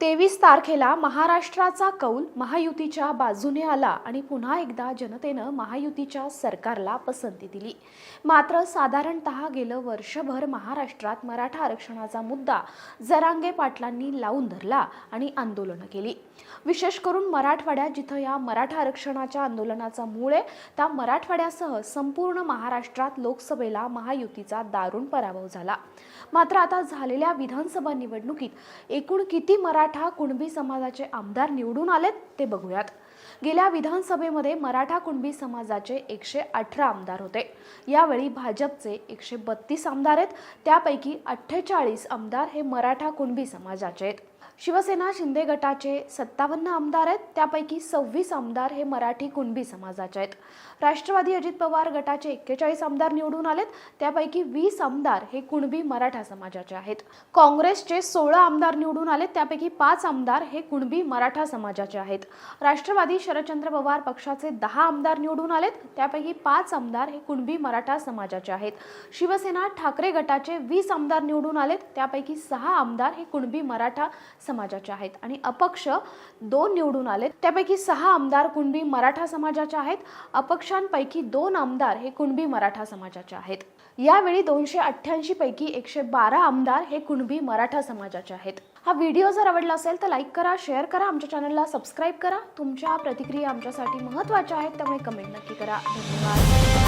तेवीस तारखेला महाराष्ट्राचा कौल महायुतीच्या बाजूने आला आणि पुन्हा एकदा जनतेनं महायुतीच्या सरकारला पसंती दिली. मात्र साधारणतः गेलं वर्षभर महाराष्ट्रात मराठा आरक्षणाचा मुद्दा जरांगे पाटलांनी लावून धरला आणि आंदोलनं केली. विशेष करून मराठवाड्यात जिथं या मराठा आरक्षणाच्या आंदोलनाचा मूळ आहे त्या मराठवाड्यासह संपूर्ण महाराष्ट्रात लोकसभेला महायुतीचा दारुण पराभव झाला. मात्र आता झालेल्या विधानसभा निवडणुकीत एकूण किती मराठा कुणबी समाजाचे आमदार निवडून आलेत ते बघूयात. गेल्या विधानसभेमध्ये मराठा कुणबी समाजाचे एकशे अठरा आमदार होते. यावेळी भाजपचे एकशे बत्तीस आमदार आहेत. त्यापैकी अठ्ठेचाळीस आमदार हे मराठा कुणबी समाजाचे आहेत. शिवसेना शिंदे गटाचे सत्तावन्न आमदार आहेत. त्यापैकी सव्वीस आमदार हे मराठी कुणबी समाजाचे आहेत. राष्ट्रवादी अजित पवार गटाचे एक्केचाळीस आमदार निवडून आलेत. त्यापैकी वीस आमदार हे कुणबी मराठा समाजाचे आहेत. काँग्रेसचे सोळा आमदार निवडून आलेत. त्यापैकी पाच आमदार हे कुणबी मराठा समाजाचे आहेत. राष्ट्रवादी शरदचंद्र पवार पक्षाचे दहा आमदार निवडून आलेत. त्यापैकी पाच आमदार हे कुणबी मराठा समाजाचे आहेत. शिवसेना ठाकरे गटाचे वीस आमदार निवडून आलेत. त्यापैकी सहा आमदार हे कुणबी मराठा समाजाचे आहेत. आणि अपक्ष दोन निवडून आलेत त्यापैकी सहा आमदार कुणबी मराठा समाजाचे आहेत. अपक्षांपैकी दोन आमदार हे कुणबी मराठा समाजाचे आहेत. यावेळी दोनशे अठ्ठ्याऐंशी पैकी एकशे बारा आमदार हे कुणबी मराठा समाजाचे आहेत. हा व्हिडिओ जर आवडला असेल तर लाईक करा शेअर करा आमच्या चॅनलला सबस्क्राईब करा. तुमच्या प्रतिक्रिया आमच्यासाठी महत्त्वाच्या आहेत त्यामुळे कमेंट नक्की करा. धन्यवाद.